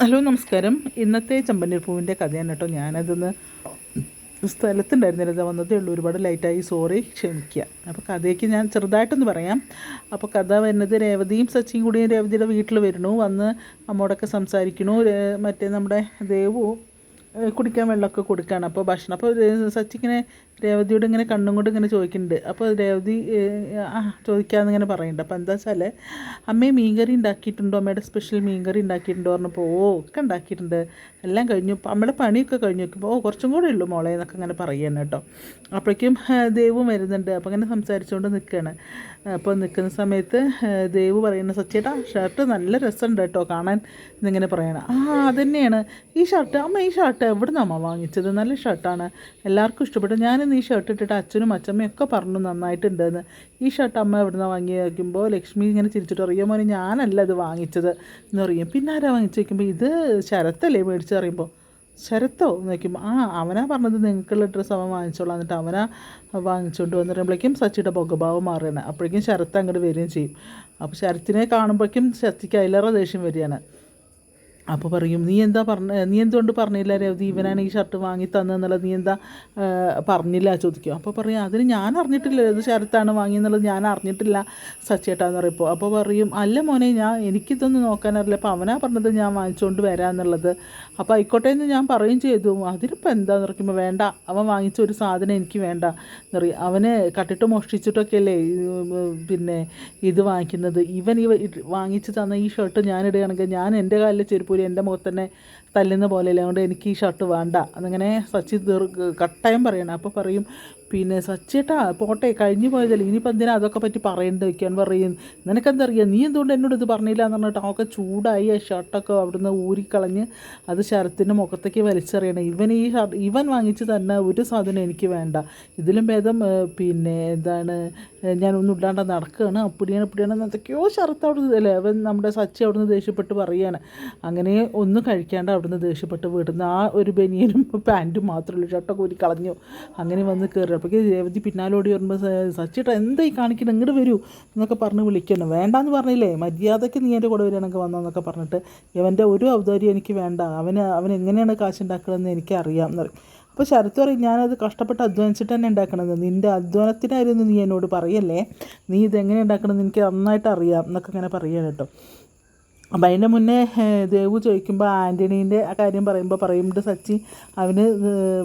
Hello നമസ്കാരം. ഇന്നത്തെ ചമ്പന്നീർ പൂവിന്റെ കഥയാണ് കേട്ടോ ഞാനതൊന്ന് സ്ഥലത്തുണ്ടായിരുന്നില്ല. വന്നതേ ഉള്ളൂ. ഒരുപാട് ലൈറ്റായി സോറി ക്ഷമിക്കുക. അപ്പോൾ കഥയ്ക്ക് ഞാൻ ചെറുതായിട്ടൊന്ന് പറയാം. അപ്പോൾ കഥ വരുന്നത് രേവതിയും സച്ചിയും കൂടിയും രേവതിയുടെ വീട്ടിൽ വരുന്നു. വന്ന് അമ്മോടൊക്കെ സംസാരിക്കണു മറ്റേ നമ്മുടെ ഏഹ് കുടിക്കാൻ വെള്ളമൊക്കെ കൊടുക്കുകയാണ് അപ്പോൾ ഭക്ഷണം അപ്പോൾ സച്ചിങ്ങനെ രേവതിയോട് ഇങ്ങനെ കണ്ണും കൊണ്ട് ഇങ്ങനെ ചോദിക്കുന്നുണ്ട്. അപ്പോൾ രേവതി ആ ചോദിക്കാമെന്ന് ഇങ്ങനെ പറയുന്നുണ്ട്. അപ്പോൾ എന്താ വെച്ചാൽ അമ്മയെ മീൻകറി ഉണ്ടാക്കിയിട്ടുണ്ടോ? അമ്മയുടെ സ്പെഷ്യൽ മീൻകറി ഉണ്ടാക്കിയിട്ടുണ്ടോ? പറഞ്ഞപ്പോൾ ഓ ഒക്കെ ഉണ്ടാക്കിയിട്ടുണ്ട്. എല്ലാം കഴിഞ്ഞു. നമ്മുടെ പണിയൊക്കെ കഴിഞ്ഞ്. വെക്കുമ്പോൾ ഓ കുറച്ചും കൂടെ ഉള്ളൂ മോളെ എന്നൊക്കെ ഇങ്ങനെ പറയുകയാണ് കേട്ടോ. അപ്പോഴേക്കും ദേവും വരുന്നുണ്ട്. അപ്പോൾ ഇങ്ങനെ സംസാരിച്ചുകൊണ്ട് നിൽക്കുകയാണ് അപ്പോൾ നിൽക്കുന്ന സമയത്ത് ദേവ് പറയുന്ന സച്ചേട്ടാ ഷർട്ട് നല്ല രസമുണ്ട് കേട്ടോ കാണാൻ. എന്നിങ്ങനെ പറയണം. ആ അതന്നെയാണ്. ഈ ഷർട്ട് അമ്മ ഈ ഷർട്ട് എവിടെ അമ്മ വാങ്ങിച്ചത്? നല്ല ഷർട്ടാണ്. എല്ലാവർക്കും ഇഷ്ടപ്പെട്ടു. ഞാനിന്ന് ഈ ഷർട്ട് ഇട്ടിട്ട് അച്ഛനും അച്ഛമ്മയും ഒക്കെ പറഞ്ഞു നന്നായിട്ടുണ്ടെന്ന്. ഈ ഷർട്ട് അമ്മ എവിടെ നിന്ന് വാങ്ങി വയ്ക്കുമ്പോൾ ലക്ഷ്മി ഇങ്ങനെ ചിരിച്ചിട്ട് അറിയാൻ മോനെ ഞാനല്ല ഇത് വാങ്ങിച്ചത്. എന്ന് പറയും. പിന്നെ ആരാ വാങ്ങിച്ചു വയ്ക്കുമ്പോൾ ഇത് ശരത്തല്ലേ മേടിച്ച് പറയുമ്പോൾ ശരത്തോ എന്ന് വയ്ക്കുമ്പോൾ ആ അവനാ പറഞ്ഞത് നിങ്ങൾക്കുള്ള ഡ്രസ്സ് അവൻ വാങ്ങിച്ചോളാം. എന്നിട്ട് അവനാ വാങ്ങിച്ചുകൊണ്ട് വന്നിട്ടുമ്പോഴേക്കും സച്ചിയുടെ മുഖഭാവം മാറുകയാണ്. അപ്പോഴേക്കും ശരത്ത് അങ്ങോട്ട് വരികയും ചെയ്യും. അപ്പോൾ ശരത്തിനെ കാണുമ്പോഴേക്കും സച്ചിക്ക് അതിലേറെ ദേഷ്യം വരികയാണ്. അപ്പോൾ പറയും നീ എന്താ പറഞ്ഞ നീ എന്തുകൊണ്ട് പറഞ്ഞില്ല രവതി ഇവനാണ് ഈ ഷർട്ട് വാങ്ങി തന്നെന്നുള്ളത് നീ എന്താ പറഞ്ഞില്ല? ചോദിക്കും. അപ്പോൾ പറയും അതിന് ഞാൻ അറിഞ്ഞിട്ടില്ല. ഏത് ശരത്താണ് വാങ്ങിയെന്നുള്ളത് ഞാൻ അറിഞ്ഞിട്ടില്ല. സച്ചേട്ടാന്ന് പറയുമ്പോൾ അപ്പോൾ പറയും അല്ല മോനെ ഞാൻ എനിക്കിതൊന്നും നോക്കാനറിയില്ല അപ്പോൾ അവനാ പറഞ്ഞത് ഞാൻ വാങ്ങിച്ചുകൊണ്ട് വരാമെന്നുള്ളത് അപ്പോൾ ആയിക്കോട്ടെ എന്ന് ഞാൻ പറയും ചെയ്തു. അതിനിപ്പോൾ എന്താന്ന് പറയുമ്പോൾ വേണ്ട. അവൻ വാങ്ങിച്ച ഒരു സാധനം എനിക്ക് വേണ്ട. എന്ന് പറയും. അവനെ കട്ടിട്ട് മോഷ്ടിച്ചിട്ടൊക്കെ അല്ലേ പിന്നെ ഇത് വാങ്ങിക്കുന്നത്. ഇവൻ ഇവ ഇട്ട് വാങ്ങിച്ച് തന്ന ഈ ഷർട്ട് ഞാൻ ഇടുകയാണെങ്കിൽ ഞാൻ എന്റെ കാലിൽ ചെരുപ്പൂരി എന്റെ മുഖത്ത് തന്നെ തല്ലുന്ന പോലെയല്ലേ? അതുകൊണ്ട് എനിക്ക് ഈ ഷർട്ട് വേണ്ട. അതങ്ങനെ സച്ചി കട്ടായം പറയണം. അപ്പോൾ പറയും പിന്നെ സച്ചേട്ടാ പോട്ടെ കഴിഞ്ഞു പോയതല്ലേ. ഇനിയിപ്പോൾ എന്തിനാ അതൊക്കെ പറ്റി പറയേണ്ടി വയ്ക്കാൻ പറയും. നിനക്കെന്തറിയാം? നീ എന്തുകൊണ്ട് എന്നോട് ഇത് പറഞ്ഞില്ല എന്ന് പറഞ്ഞിട്ട് അവൾക്ക് ചൂടായി ആ ഷർട്ടൊക്കെ അവിടുന്ന് ഊരിക്കളഞ്ഞ് അത് ശരത്തിന്റെ മുഖത്തേക്ക് വലിച്ചെറിയണം. ഇവൻ ഈ ഷർട്ട് ഇവൻ വാങ്ങിച്ച് തന്നെ ഒരു സാധനം എനിക്ക് വേണ്ട. ഇതിലും ഭേദം പിന്നെ എന്താണ് ഞാനൊന്നും ഇല്ലാണ്ട് നടക്കുകയാണ് അപ്പിടിയാണ് അപ്പിടിയാണ് എന്തൊക്കെയോ ഷർത്ത് അവിടെ അല്ലേ അവൻ നമ്മുടെ സച്ചി അവിടുന്ന് ദേഷ്യപ്പെട്ട് പറയുകയാണ് അങ്ങനെ ഒന്നും കഴിക്കാണ്ട് അവിടുന്ന് ദേഷ്യപ്പെട്ട് വിടുന്ന ആ ഒരു ബനിയനും പാന്റും മാത്രമല്ല ഷർട്ടൊക്കെ ഊരി കളഞ്ഞു അങ്ങനെ വന്ന് കയറി അപ്പോഴേക്ക് രേവതി പിന്നാലോടി വരുമ്പോൾ സച്ചിട്ട എന്തായി കാണിക്കണം ഇങ്ങോട്ട് വരൂ എന്നൊക്കെ പറഞ്ഞ് വിളിക്കണം വേണ്ടാന്ന് പറഞ്ഞില്ലേ? മര്യാദയ്ക്ക് നീ എന്റെ കൂടെ വരികയാണെങ്കിൽ വന്നതെന്നൊക്കെ പറഞ്ഞിട്ട് ഇവന്റെ ഒരു ഔദാര്യം എനിക്ക് വേണ്ട. അവന് അവൻ എങ്ങനെയാണ് കാശ് ഉണ്ടാക്കണമെന്ന് എനിക്കറിയാം എന്ന് പറയും. അപ്പോൾ ശരത്ത് പറയും ഞാനത് കഷ്ടപ്പെട്ട് അധ്വാനിച്ചിട്ട് തന്നെ ഉണ്ടാക്കണത് നിന്റെ അധ്വാനത്തിനായിരുന്നു നീ എന്നോട് പറയല്ലേ? നീ ഇതെങ്ങനെ ഉണ്ടാക്കണമെന്ന് എനിക്ക് നന്നായിട്ട് അറിയാം എന്നൊക്കെ ഇങ്ങനെ പറയുകയാണ് കേട്ടോ. അപ്പം അതിന്റെ മുന്നേ ദേവ് ചോദിക്കുമ്പോൾ ആന്റണീന്റെ ആ കാര്യം പറയുമ്പോൾ പറയുമ്പോൾ സച്ചി അവന്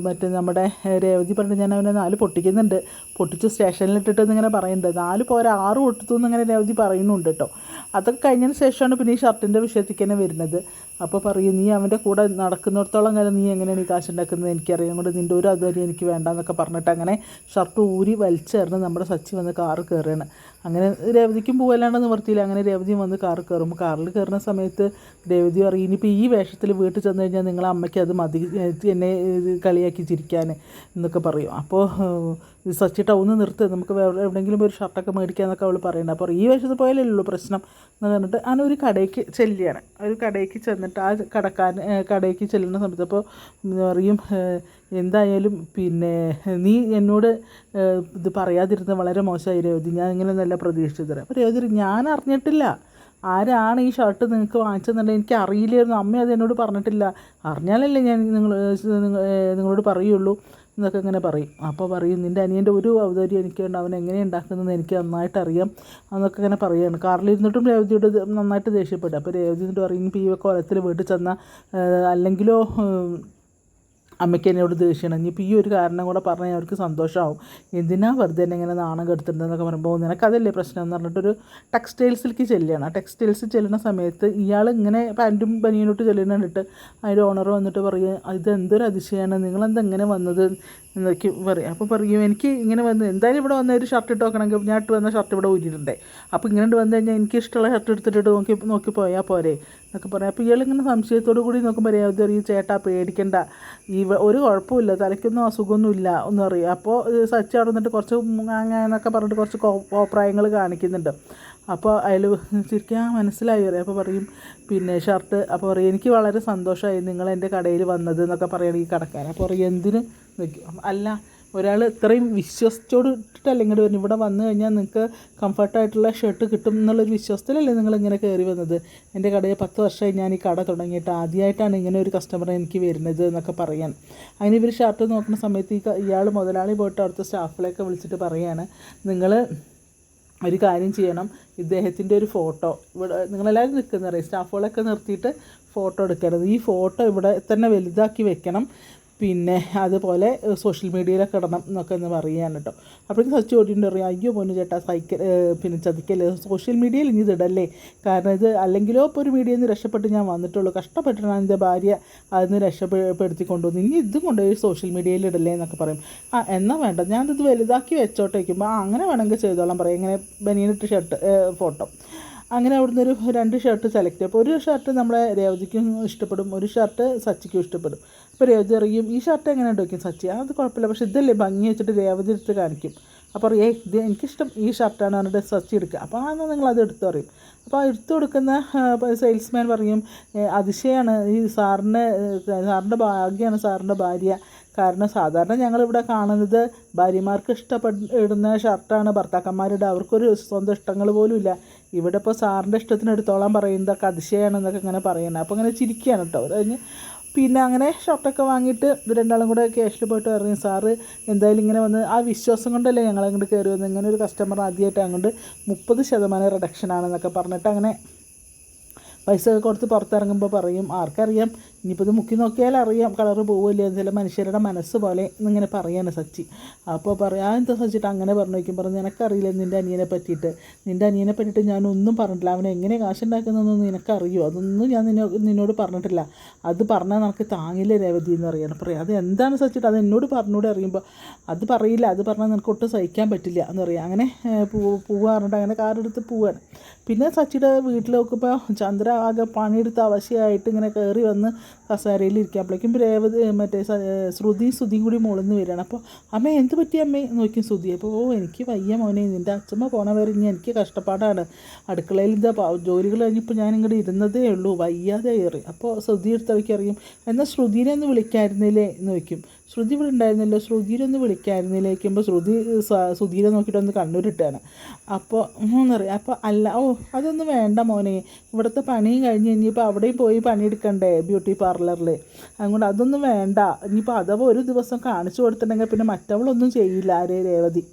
മറ്റേ നമ്മുടെ രേവതി പറഞ്ഞിട്ട് ഞാൻ അവനെ നാല് പൊട്ടിക്കുന്നുണ്ട്. പൊട്ടിച്ച് സ്റ്റേഷനിലിട്ടിട്ട് എന്നിങ്ങനെ പറയുന്നുണ്ട്. നാല് പോരാ ആറ് പൊട്ടിത്തു എന്നിങ്ങനെ രേവതി പറയുന്നുണ്ട് കേട്ടോ. അതൊക്കെ കഴിഞ്ഞതിന് ശേഷമാണ് പിന്നെ ഈ ഷർട്ടിന്റെ വിഷയത്തേക്ക് തന്നെ വരുന്നത്. അപ്പോൾ പറയും നീ അവന്റെ കൂടെ നടക്കുന്നിടത്തോളം കാലം നീ എങ്ങനെയാണ് ഈ കാശ് ഉണ്ടാക്കുന്നത്? എനിക്കറിയാം കൊണ്ട് നിന്റെ ഒരു അതുവരെ എനിക്ക് വേണ്ടെന്നൊക്കെ പറഞ്ഞിട്ട് അങ്ങനെ ഷർട്ട് ഊരി വലിച്ചേർന്ന് നമ്മുടെ സച്ചി വന്ന് കാറ് കയറുകയാണ്. അങ്ങനെ രേവതിക്കും പോകല്ലാണ്ട് നിവർത്തിയില്ല. അങ്ങനെ രേവതിയും വന്ന് കാറ് കയറുമ്പോൾ കാറിൽ കയറുന്ന സമയത്ത് രേവതി പറയും ഇനിയിപ്പോൾ ഈ വേഷത്തിൽ വീട്ടിൽ ചെന്ന് കഴിഞ്ഞാൽ നിങ്ങളെ അമ്മയ്ക്ക് അത് മതി എന്നെ കളിയാക്കി ചിരിക്കാൻ എന്നൊക്കെ പറയും. അപ്പോൾ സച്ചി ടൗന്ന് നിർത്ത് നമുക്ക് വേറെ എവിടെയെങ്കിലും ഒരു ഷർട്ടൊക്കെ മേടിക്കാമെന്നൊക്കെ അവൾ പറയുന്നത് അപ്പോൾ ഈ വേഷത്തിൽ പോയാലേ ഉള്ളൂ പ്രശ്നം എന്ന് പറഞ്ഞിട്ട് അങ്ങനെ ഒരു കടയ്ക്ക് ചെല്ലുകയാണ്. ഒരു കടയ്ക്ക് ചെന്നിട്ട് ആ കടക്കാൻ കടയ്ക്ക് ചെല്ലുന്ന സമയത്ത് അപ്പോൾ പറയും എന്തായാലും പിന്നെ നീ എന്നോട് ഇത് പറയാതിരുന്നത് വളരെ മോശമായി രേവതി ഞാൻ ഇങ്ങനെ നല്ല പ്രതീക്ഷിച്ചത്. അപ്പോൾ രേവതി ഞാൻ അറിഞ്ഞിട്ടില്ല ആരാണ് ഈ ഷർട്ട് നിങ്ങൾക്ക് വാങ്ങിച്ചതെന്നുണ്ടെങ്കിൽ എനിക്ക് അറിയില്ലായിരുന്നു. അമ്മ അത് എന്നോട് പറഞ്ഞിട്ടില്ല. അറിഞ്ഞാലല്ലേ ഞാൻ നിങ്ങൾ നിങ്ങളോട് പറയുള്ളൂ എന്നൊക്കെ ഇങ്ങനെ പറയും. അപ്പോൾ പറയും നിന്റെ അനിയന്റെ ഒരു അവതാരി എനിക്കുണ്ട് അവൻ എങ്ങനെ ഉണ്ടാക്കുന്നതെന്ന് എനിക്ക് നന്നായിട്ട് അറിയാം എന്നൊക്കെ ഇങ്ങനെ പറയുകയാണ് കാറിലിരുന്നിട്ടും രേവതിയോട് നന്നായിട്ട് ദേഷ്യപ്പെട്ടു അപ്പോൾ രേവതി എന്നിട്ട് പറയും ഈ കൊലത്തിൽ വീട്ടിൽ ചെന്നാൽ അല്ലെങ്കിലോ അമ്മയ്ക്ക് എന്നോട് ദേഷ്യമാണ് ഇനിയിപ്പോൾ ഈ ഒരു കാരണം കൂടെ പറഞ്ഞാൽ അവർക്ക് സന്തോഷമാവും എന്തിനാ വെറുതെ എന്നെ ഇങ്ങനെ നാണം കെടുത്തിട്ടുണ്ടെന്നൊക്കെ പറയുമ്പോൾ നിനക്കതല്ലേ പ്രശ്നം എന്ന് പറഞ്ഞിട്ടൊരു ടെക്സ്റ്റൈൽസിലേക്ക് ചെല്ലുകയാണ് ആ ടെക്സ്റ്റൈൽസിൽ ചെല്ലുന്ന സമയത്ത് ഇയാൾ ഇങ്ങനെ പാന്റും ബനിയനോട്ട് ചെല്ലുന്ന കണ്ടിട്ട് അതിന്റെ ഓണർ വന്നിട്ട് പറയുക ഇത് എന്തൊരു അതിശയമാണ് നിങ്ങളെന്താ ഇങ്ങനെ വന്നത്? എന്നൊക്കെ പറയും. അപ്പോൾ പറയും എനിക്ക് ഇങ്ങനെ വന്ന് എന്തായാലും ഇവിടെ വന്ന ഒരു ഷർട്ട് ഇട്ട് നോക്കണമെങ്കിൽ ഞാൻ ഇട്ട് വന്ന ഷർട്ട് ഇവിടെ ഊരിയിട്ടുണ്ടേ അപ്പോൾ ഇങ്ങനെ വന്നു കഴിഞ്ഞാൽ എനിക്ക് ഇഷ്ടമുള്ള ഷർട്ട് എടുത്തിട്ട് നോക്കി നോക്കി പോയാൽ പോരെ? എന്നൊക്കെ പറയാം. അപ്പോൾ ഇയാളിങ്ങനെ സംശയത്തോടു കൂടി നോക്കുമ്പോൾ രേവതി പറയും ചേട്ടാ പേടിക്കണ്ട. ഈ ഒരു കുഴപ്പമില്ല തലയ്ക്കൊന്നും അസുഖമൊന്നുമില്ല. എന്ന് പറയും. അപ്പോൾ സച്ചി അവിടെ നിന്നിട്ട് കുറച്ച് എന്നൊക്കെ പറഞ്ഞിട്ട് കുറച്ച് കോപ്രായങ്ങൾ കാണിക്കുന്നുണ്ട്. അപ്പോൾ അതിൽ ശരിക്കും മനസ്സിലായി പറയും. അപ്പോൾ പറയും പിന്നെ ഷർട്ട്. അപ്പോൾ പറയും എനിക്ക് വളരെ സന്തോഷമായി നിങ്ങൾ എന്റെ കടയിൽ വന്നത് എന്നൊക്കെ പറയുകയാണ് ഈ കടക്കാരൻ. അപ്പോൾ പറയും എന്തിന്? നിൽക്കും അല്ല ഒരാൾ ഇത്രയും വിശ്വസിച്ചോട് ഇട്ടിട്ടല്ല ഇങ്ങോട്ട് വരുന്നത് ഇവിടെ വന്നു കഴിഞ്ഞാൽ നിങ്ങൾക്ക് കംഫർട്ടായിട്ടുള്ള ഷർട്ട് കിട്ടും എന്നുള്ളൊരു വിശ്വാസത്തിലല്ലേ നിങ്ങൾ ഇങ്ങനെ കയറി വന്നത്? എന്റെ കടയിൽ പത്ത് വർഷമായി ഞാൻ ഈ കട തുടങ്ങിയിട്ട് ആദ്യമായിട്ടാണ് ഇങ്ങനെ ഒരു കസ്റ്റമർ എനിക്ക് വരുന്നത് എന്നൊക്കെ പറയാൻ. അങ്ങനെ ഇവർ ഷർട്ട് നോക്കുന്ന സമയത്ത് ഈ ഇയാൾ മുതലാളി പോയിട്ട് അവിടുത്തെ സ്റ്റാഫിലേക്ക് വിളിച്ചിട്ട് പറയാണ് നിങ്ങൾ ഒരു കാര്യം ചെയ്യണം ഇദ്ദേഹത്തിന്റെ ഒരു ഫോട്ടോ ഇവിടെ നിങ്ങളെല്ലാവരും നിൽക്കുന്നറിയാം സ്റ്റാഫുകളൊക്കെ നിർത്തിയിട്ട് ഫോട്ടോ എടുക്കരുത്. ഈ ഫോട്ടോ ഇവിടെ തന്നെ വലുതാക്കി വെക്കണം. പിന്നെ അതുപോലെ സോഷ്യൽ മീഡിയയിലൊക്കെ ഇടണം എന്നൊക്കെ ഒന്ന് പറയുകയാണ് കേട്ടോ. അപ്പോഴേക്കും സച്ച് ഓടിയിട്ട് പറയും അയ്യോ പൊന്നു ചേട്ടാ സൈക്കിൾ പിന്നെ ചതിക്കല്ലേ സോഷ്യൽ മീഡിയയിൽ ഇനി ഇതിടല്ലേ കാരണം ഇത് അല്ലെങ്കിലോ ഇപ്പോൾ ഒരു മീഡിയയിൽ നിന്ന് രക്ഷപ്പെട്ട് ഞാൻ വന്നിട്ടുള്ളൂ. കഷ്ടപ്പെട്ടിട്ടാണ് എന്റെ ഭാര്യ അതിൽ നിന്ന് രക്ഷപ്പെടുത്തി കൊണ്ടുവന്നു ഇനി ഇതും കൊണ്ടുപോയി സോഷ്യൽ മീഡിയയിൽ ഇടല്ലേ എന്നൊക്കെ പറയും. ആ എന്നാൽ വേണ്ട ഞാനിത് വലുതാക്കി വെച്ചോട്ടേക്കുമ്പോൾ അങ്ങനെ വേണമെങ്കിൽ ചെയ്തോളാം പറയും. ഇങ്ങനെ ബനിയനിട്ട് ഷർട്ട് ഫോട്ടോ അങ്ങനെ അവിടുന്ന് ഒരു രണ്ട് ഷർട്ട് സെലക്ട് ചെയ്യും അപ്പോൾ ഒരു ഷർട്ട് നമ്മളെ രേവതിക്കും ഇഷ്ടപ്പെടും ഒരു ഷർട്ട് സച്ചിക്കും ഇഷ്ടപ്പെടും. അപ്പോൾ രേവതി അറിയും ഈ ഷർട്ട് എങ്ങനെ വയ്ക്കും സച്ചി? അത് കുഴപ്പമില്ല. പക്ഷേ ഇതല്ലേ ഭംഗി വെച്ചിട്ട് രേവതി എടുത്ത് കാണിക്കും. അപ്പോൾ ഏയ് ഇത് എനിക്കിഷ്ടം ഈ ഷർട്ടാണ് പറഞ്ഞിട്ട് സച്ചി എടുക്കുക. അപ്പോൾ ആ നിങ്ങൾ അത് എടുത്തു പറയും. അപ്പോൾ എടുത്തു കൊടുക്കുന്ന സെയിൽസ്മാൻ പറയും അതിശയാണ്. ഈ സാറിന്റെ സാറിന്റെ ഭാഗ്യമാണ് സാറിന്റെ ഭാര്യ. കാരണം സാധാരണ ഞങ്ങളിവിടെ കാണുന്നത് ഭാര്യമാർക്ക് ഇഷ്ടപ്പെടുന്ന ഷർട്ടാണ് ഭർത്താക്കന്മാരുടെ അവർക്കൊരു സ്വന്തം ഇഷ്ടങ്ങൾ പോലും ഇല്ല. ഇവിടെ ഇപ്പോൾ സാറിന്റെ ഇഷ്ടത്തിന് എടുത്തോളം പറയുന്നതൊക്കെ അതിശയമാണെന്നൊക്കെ ഇങ്ങനെ പറയുന്നത്. അപ്പോൾ ഇങ്ങനെ ചിരിക്കുകയാണ് കേട്ടോ. അത് കഴിഞ്ഞ് പിന്നെ അങ്ങനെ ഷർട്ടൊക്കെ വാങ്ങിയിട്ട് രണ്ടാളും കൂടെ ക്യാഷിൽ പോയിട്ട് ഇറങ്ങി സാറ് എന്തായാലും ഇങ്ങനെ വന്ന് ആ വിശ്വാസം കൊണ്ടല്ലേ ഞങ്ങൾ അങ്ങോട്ട് കയറി വന്നത് ഇങ്ങനെ ഒരു കസ്റ്റമർ ആദ്യമായിട്ട് അങ്ങോട്ട് മുപ്പത് ശതമാനം റിഡക്ഷൻ ആണെന്നൊക്കെ പറഞ്ഞിട്ട് അങ്ങനെ പൈസ കൊടുത്ത് പുറത്തിറങ്ങുമ്പോൾ പറയും ആർക്കറിയാം ഇനിയിപ്പോൾ ഇത് മുക്കി നോക്കിയാൽ അറിയാം കളർ പോവില്ലേ ചില മനുഷ്യരുടെ മനസ്സ് പോലെ എന്നിങ്ങനെ പറയാണ് സച്ചി. അപ്പോൾ പറയാം എന്താ സച്ചിട്ട് അങ്ങനെ പറഞ്ഞു വയ്ക്കും. പറഞ്ഞു നിനക്കറിയില്ല നിന്റെ അനിയനെ പറ്റിയിട്ട്. നിന്റെ അനിയനെ പറ്റിയിട്ട് ഞാനൊന്നും പറഞ്ഞിട്ടില്ല. അവൻ എങ്ങനെ കാശുണ്ടാക്കുന്നതെന്നൊന്നും നിനക്കറിയോ? അതൊന്നും ഞാൻ നിന്നോ നിന്നോട് പറഞ്ഞിട്ടില്ല. അത് പറഞ്ഞാൽ നിനക്ക് താങ്ങില്ല രേവതി എന്ന് അറിയാൻ പറയാം അത് എന്താണ് സച്ചിട്ട് അത് എന്നോട് പറഞ്ഞുകൂടെ അറിയുമ്പോൾ അത് പറയില്ല. അത് പറഞ്ഞാൽ നിനക്ക് ഒട്ടും സഹിക്കാൻ പറ്റില്ല. എന്ന് പറയാം. അങ്ങനെ പോവാറുണ്ട്. അങ്ങനെ കാറെടുത്ത് പോവാണ്. പിന്നെ സച്ചിയുടെ വീട്ടിൽ നോക്കുമ്പോൾ ചന്ദ്ര ആകെ പണിയെടുത്ത് അവശയായിട്ട് ഇങ്ങനെ കയറി വന്ന് കസേരയിൽ ഇരിക്കുമ്പോഴേക്കും രേവതി മറ്റേ ശ്രുതി ശ്രുതിയും കൂടി മുളന്ന് വരികയാണ്. അപ്പോൾ അമ്മ എന്ത് പറ്റി അമ്മേ? നോക്കി ശ്രുതി. അപ്പോൾ ഓ എനിക്ക് വയ്യ മോനെ നിന്റെ അച്ഛമ്മ പോണ വരെ ഇനി എനിക്ക് കഷ്ടപ്പാടാണ്. അടുക്കളയിൽ ഇതാ ജോലികൾ കഴിഞ്ഞപ്പോൾ ഞാൻ ഇങ്ങോട്ട് ഇരുന്നതേ ഉള്ളൂ. വയ്യാതെ ഏറി അപ്പോൾ ശ്രുതി എടുത്തവയ്ക്ക് അറിയും. എന്നാൽ ശ്രുതിനെ ഒന്ന് വിളിക്കായിരുന്നില്ലേ? എന്ന് വയ്ക്കും ശ്രുതി ഇവിടെ ഉണ്ടായിരുന്നല്ലോ. ശ്രുതിയിലൊന്ന് ഒന്ന് ഇരിക്കുമ്പോൾ ശ്രുതി സുധീരെ നോക്കിയിട്ട് ഒന്ന് കണ്ണൂരിട്ടാണ് അപ്പോൾ എന്നറിയാം അപ്പോൾ അല്ല ഓ അതൊന്നും വേണ്ട മോനെ. ഇവിടുത്തെ പണിയും കഴിഞ്ഞ് ഇനിയിപ്പോൾ അവിടെയും പോയി പണിയെടുക്കണ്ടേ ബ്യൂട്ടി പാർലറിൽ അതുകൊണ്ട് അതൊന്നും വേണ്ട. ഇനിയിപ്പോൾ അഥവാ ഒരു ദിവസം കാണിച്ചു കൊടുത്തിട്ടുണ്ടെങ്കിൽ പിന്നെ മറ്റവളൊന്നും ചെയ്യില്ല ആരേ രേവതി.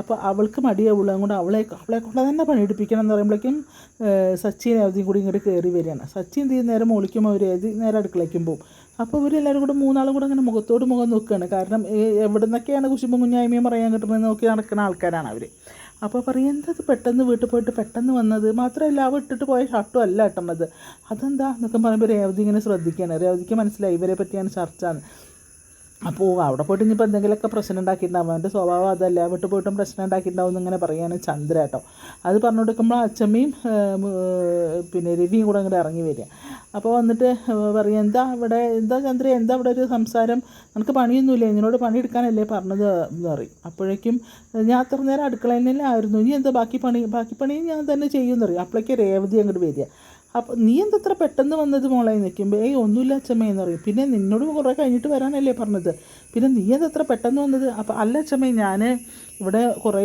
അപ്പോൾ അവൾക്ക് മടിയാവുള്ളൂ. അതുകൊണ്ട് അവളെ അവളെ കൊണ്ട് തന്നെ പണിയെടുപ്പിക്കണം എന്ന് പറയുമ്പോഴേക്കും സച്ചിൻ രേവതിയും കൂടി ഇങ്ങോട്ട് കയറി വരികയാണ്. സച്ചിൻ തീ നേരം മോളിക്കുമ്പോൾ രേവതി നേരെ അടുക്കളയ്ക്കും പോകും അപ്പോൾ ഇവരെല്ലാവരും കൂടെ മൂന്നാളും കൂടെ അങ്ങനെ മുഖത്തോട് മുഖം നോക്കുകയാണ് കാരണം എവിടെ നിന്നൊക്കെയാണ് കുശുമ്പും കുഞ്ഞായ്മയും പറയാൻ കിട്ടുന്നത് നോക്കി നടക്കുന്ന ആൾക്കാരാണ് അവർ അപ്പോൾ പറയും എന്താ ഇത് പെട്ടെന്ന് വീട്ടിൽ പോയിട്ട് പെട്ടെന്ന് വന്നത്? മാത്രമല്ല അവ ഇട്ടിട്ട് പോയ ഷർട്ടും അല്ല ഇട്ടുന്നത് അതെന്താ? എന്നൊക്കെ പറയുമ്പോൾ രേവതി ഇങ്ങനെ ശ്രദ്ധിക്കുകയാണ് രേവതിക്ക് മനസ്സിലായി ഇവരെ പറ്റിയാണ് ചർച്ച അപ്പോൾ അവിടെ പോയിട്ട് ഇനിയിപ്പോൾ എന്തെങ്കിലുമൊക്കെ പ്രശ്നം ഉണ്ടാക്കിയിട്ടുണ്ടാവും. അവന്റെ സ്വഭാവം അതല്ല. വിട്ടു പോയിട്ടും പ്രശ്നം ഉണ്ടാക്കിയിട്ടുണ്ടാവും എന്നിങ്ങനെ പറയുകയാണ് ചന്ദ്ര കേട്ടോ. അത് പറഞ്ഞു കൊടുക്കുമ്പോൾ അച്ചമ്മയും പിന്നെ രവിയും കൂടെ അങ്ങോട്ട് ഇറങ്ങി വരിക. അപ്പോൾ വന്നിട്ട് പറയും എന്താ ഇവിടെ എന്താ ചന്ദ്ര? എന്താ ഇവിടെ ഒരു സംസാരം? നിനക്ക് പണിയൊന്നുമില്ല? നിന്നോട് പണിയെടുക്കാനല്ലേ പറഞ്ഞത്? എന്ന് പറയും. അപ്പോഴേക്കും ഞാൻ അത്ര നേരം അടുക്കളയിൽ തന്നെ ആയിരുന്നു ഇനി എന്താ ബാക്കി പണി? ബാക്കി പണി ഞാൻ തന്നെ ചെയ്യുമെന്ന് പറയും. അപ്പോഴേക്കും രേവതി അങ്ങോട്ട് വരിക. അപ്പോൾ നീ എന്താ ഇത്ര പെട്ടെന്ന് വന്നത് മോളെ? നിൽക്കുമ്പോൾ ഏയ് ഒന്നുമില്ല അച്ഛമ്മേ എന്ന് പറയും പിന്നെ നിന്നോട് കുറേ കഴിഞ്ഞിട്ട് വരാനല്ലേ പറഞ്ഞത്. പിന്നെ നീ എന്താ ഇത്ര പെട്ടെന്ന് വന്നത്? അപ്പോൾ അല്ല അച്ഛമ്മേ ഞാൻ ഇവിടെ കുറേ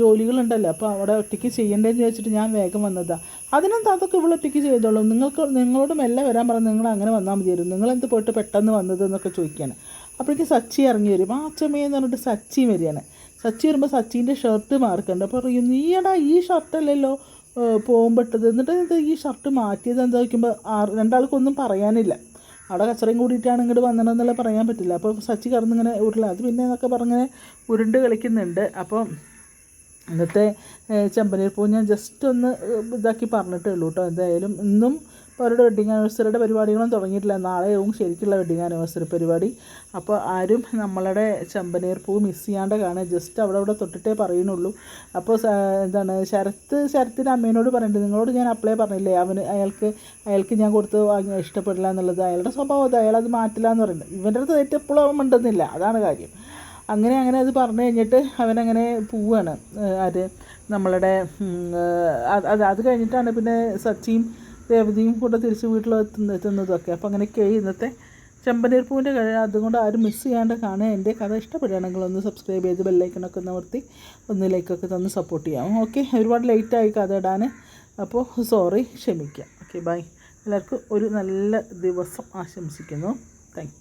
ജോലികളുണ്ടല്ലോ. അപ്പോൾ അവിടെ ഒറ്റയ്ക്ക് ചെയ്യേണ്ടതെന്ന് ചോദിച്ചിട്ട് ഞാൻ വേഗം വന്നതാണ് അതിനെന്താ അതൊക്കെ ഇവിടെ ഒറ്റയ്ക്ക് ചെയ്തോളൂ? നിങ്ങൾക്ക് നിങ്ങളോട് മെല്ലെ വരാൻ പറഞ്ഞു നിങ്ങൾ അങ്ങനെ വന്നാൽ മതിയായിരുന്നു. നിങ്ങളെന്ത് പോയിട്ട് പെട്ടെന്ന് വന്നത് എന്നൊക്കെ ചോദിക്കുകയാണ്. അപ്പോഴേക്കും സച്ചി ഇറങ്ങി വരും. ആ അച്ഛമ്മയെന്ന് പറഞ്ഞിട്ട് സച്ചി വരികയാണ്. സച്ചി വരുമ്പോൾ സച്ചീന്റെ ഷർട്ട് മാർക്കുണ്ട്. അപ്പോൾ പറയും നീയടാ ഈ ഷർട്ടല്ലല്ലോ? പോകുമ്പോട്ടത്. എന്നിട്ട് ഈ ഷർട്ട് മാറ്റിയത് എന്താ വയ്ക്കുമ്പോൾ രണ്ടാൾക്കൊന്നും പറയാനില്ല. അവിടെ കച്ചറയും കൂടിയിട്ടാണ് ഇങ്ങോട്ട് വന്നതെന്നുള്ളത് പറയാൻ പറ്റില്ല. അപ്പോൾ സച്ചി കടന്നിങ്ങനെ ഉരുള അത് പിന്നെ എന്നൊക്കെ പറഞ്ഞിങ്ങനെ ഉരുണ്ട് കളിക്കുന്നുണ്ട്. അപ്പോൾ ഇന്നത്തെ ചെമ്പനീർ പൂ ഞാൻ ജസ്റ്റ് ഒന്ന് ഇതാക്കി പറഞ്ഞിട്ടേ ഉള്ളൂ കേട്ടോ എന്തായാലും ഇന്നും അവരുടെ വെഡിങ് ആനിവേഴ്സറിയുടെ പരിപാടികളും തുടങ്ങിയിട്ടില്ല. നാളെയാവും ശരിക്കുള്ള വെഡിങ് ആനിവേഴ്സറി പരിപാടി. അപ്പോൾ ആരും നമ്മളുടെ ചെമ്പനീർ പൂ മിസ് ചെയ്യാണ്ട് കാണുക. ജസ്റ്റ് അവിടെ അവിടെ തൊട്ടിട്ടേ പറയുന്നുള്ളൂ. അപ്പോൾ എന്താണ് ശരത്ത് ശരത്തിന്റെ അമ്മേനോട് പറയുന്നുണ്ട് നിങ്ങളോട് ഞാൻ അപ്ലൈ പറഞ്ഞില്ലേ? അവന് അയാൾക്ക് അയാൾക്ക് ഞാൻ കൊടുത്ത് വാങ്ങി ഇഷ്ടപ്പെടില്ല എന്നുള്ളത്. അയാളുടെ സ്വഭാവം അത്. അയാളത് മാറ്റില്ല എന്ന് പറയുന്നത്. ഇവന്റെ അടുത്ത് തെറ്റ് എപ്പോഴും അവൻ മിണ്ടുന്നില്ല. അതാണ് കാര്യം. അങ്ങനെ അങ്ങനെ അത് പറഞ്ഞു കഴിഞ്ഞിട്ട് അവനങ്ങനെ പോവാണ്. അത് നമ്മളുടെ അത് അത് അത് കഴിഞ്ഞിട്ടാണ് പിന്നെ സച്ചിയും രേവതിയും കൂടെ തിരിച്ച് വീട്ടിലെത്തുന്ന എത്തുന്നതൊക്കെ. അപ്പോൾ അങ്ങനെയൊക്കെ ഇന്നത്തെ ചെമ്പനീർ പൂവിന്റെ കഥ അതുകൊണ്ട് ആരും മിസ് ചെയ്യാണ്ട് കാണുക. എന്റെ കഥ ഇഷ്ടപ്പെടുകയാണെങ്കിൽ ഒന്ന് സബ്സ്ക്രൈബ് ചെയ്ത് ബെല്ലൈക്കണൊക്കെ നിവർത്തി ഒന്ന് ലൈക്കൊക്കെ തന്ന് സപ്പോർട്ട് ചെയ്യാം. ഓക്കെ ഒരുപാട് ലേറ്റായി കഥ ഇടാൻ അപ്പോൾ സോറി ക്ഷമിക്കാം. ഓക്കെ ബൈ എല്ലാവർക്കും ഒരു നല്ല ദിവസം ആശംസിക്കുന്നു. താങ്ക്